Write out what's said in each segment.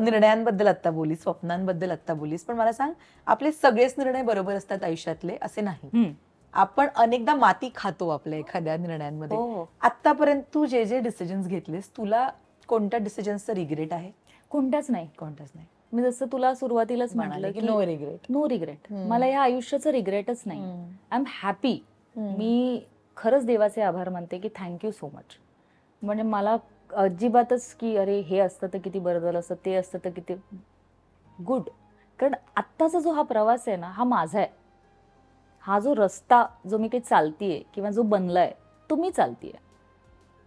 निर्णयांबद्दल आत्ता बोलीस स्वप्नांबद्दल आत्ता बोलीस पण मला सांग आपले सगळेच निर्णय बरोबर असतात आयुष्यातले असे नाही. आपण अनेकदा माती खातो आपल्या एखाद्या निर्णयांमध्ये. हो. आतापर्यंत तू जे जे डिसिजन्स घेतलेस तुला कोणत्या डिसिजन्सचं रिग्रेट आहे? कोणत्याच नाही. कोणताच नाही. मी जसं तुला सुरुवातीलाच म्हणाले की नो रिग्रेट नो रिग्रेट. मला या आयुष्याचं रिग्रेटच नाही. आय एम हॅपी मी खरंच देवाचे आभार मानते की थँक्यू सो मच म्हणजे मला अजिबातच की अरे हे असतं तर किती बरं झालं असतं ते असतं तर किती गुड कारण आत्ताचा जो हा प्रवास आहे ना हा माझा आहे. हा जो रस्ता जो मी काही चालतीये किंवा जो बनलाय तो मी चालतीये.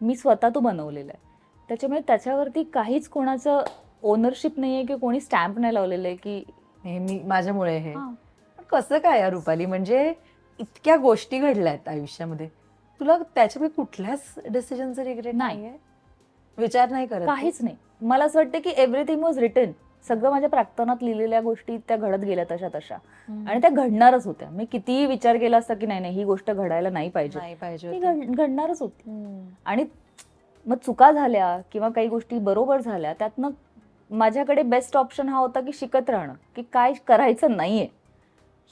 मी स्वतः तो बनवलेला आहे त्याच्यामुळे त्याच्यावरती काहीच कोणाचं ओनरशिप नाही आहे किंवा कोणी स्टॅम्प नाही लावलेलं आहे की हे मी माझ्यामुळे हे. पण कसं काय या रुपाली? म्हणजे इतक्या गोष्टी घडल्यात आयुष्यामध्ये. तुला त्याच्यामुळे कुठल्याच डिसिजनचं रिग्रेट नाही. नाहीये? विचार नाही करत? काहीच नाही. मला असं वाटतं की एव्हरीथिंग वॉज रिटन सगळं माझ्या प्राक्तनात लिहिलेल्या गोष्टी त्या घडत गेल्या तशा तशा. आणि त्या घडणारच होत्या. मी कितीही विचार केला असता की नाही नाही ही गोष्ट घडायला नाही पाहिजे. घडणारच होती. आणि मग चुका झाल्या किंवा काही गोष्टी बरोबर झाल्या त्यातनं माझ्याकडे बेस्ट ऑप्शन हा होता की शिकत राहणं की काय करायचं नाहीये.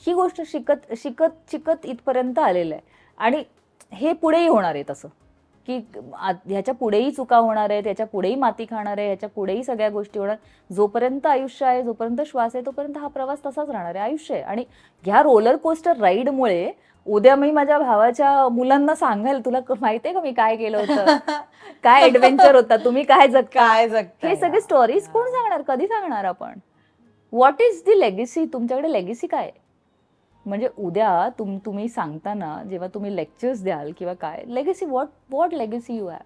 ही गोष्ट शिकत शिकत शिकत इथपर्यंत आलेलं आहे. आणि हे पुढेही होणार आहे तसं. की ह्याच्या पुढेही चुका होणार आहेत ह्याच्या पुढेही माती खाणार आहे ह्याच्या पुढेही सगळ्या गोष्टी होणार जोपर्यंत आयुष्य आहे जोपर्यंत श्वास आहे तोपर्यंत हा प्रवास तसाच राहणार आहे आयुष्य आहे. आणि ह्या रोलर कोस्टर राईडमुळे उद्या मी माझ्या भावाच्या मुलांना सांगाल तुला माहितीये का मी काय केलं होतं? काय ऍडव्हेंचर होता? तुम्ही काय जगता? काय जगताय हे सगळे स्टोरीज कोण सांगणार? कधी सांगणार आपण? व्हॉट इज दी लेगेसी तुमच्याकडे लेगेसी काय आहे? म्हणजे उद्या तुम तुम्ही सांगताना जेव्हा तुम्ही लेक्चर्स द्याल किंवा काय legacy what what legacy you have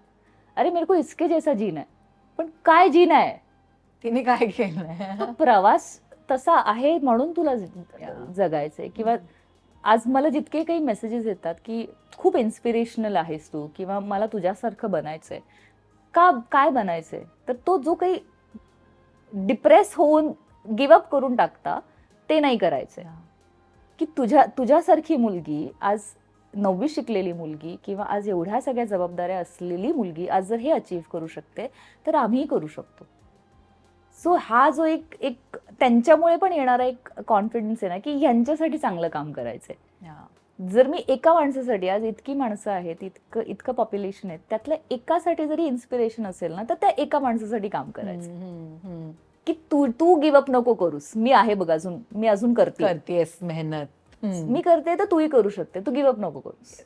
अरे मेरे को इसके जैसा जीन आहे पण काय जीन आहे तिने काय केलंय? तो प्रवास तसा आहे म्हणून तुला ज- Yeah. जगायचंय. किंवा आज मला जितके काही मेसेजेस येतात की खूप इन्स्पिरेशनल आहेस तू किंवा मला तुझ्यासारखं बनायचंय. का काय बनायचंय? तर तो जो काही डिप्रेस होऊन गिवअप करून टाकता ते नाही करायचंय. की तुझ्या तुझ्यासारखी मुलगी आज नववी शिकलेली मुलगी किंवा आज एवढ्या सगळ्या जबाबदाऱ्या असलेली मुलगी आज जर हे अचीव्ह करू शकते तर आम्हीही करू शकतो. सो हा जो एक एक त्यांच्यामुळे पण येणारा एक कॉन्फिडन्स आहे ना की ह्यांच्यासाठी चांगलं काम करायचंय. जर मी एका माणसासाठी आज इतकी माणसं आहेत इतकं इतकं पॉप्युलेशन आहे त्यातल्या एकासाठी जरी इन्स्पिरेशन असेल ना तर त्या एका माणसासाठी काम करायचं. की तू तू गिवअप नको करूस. मी आहे बघ अजून. मी अजून करते. करतेस मेहनत. मी करते तर तूही करू शकते. तू गिवअप नको करूस.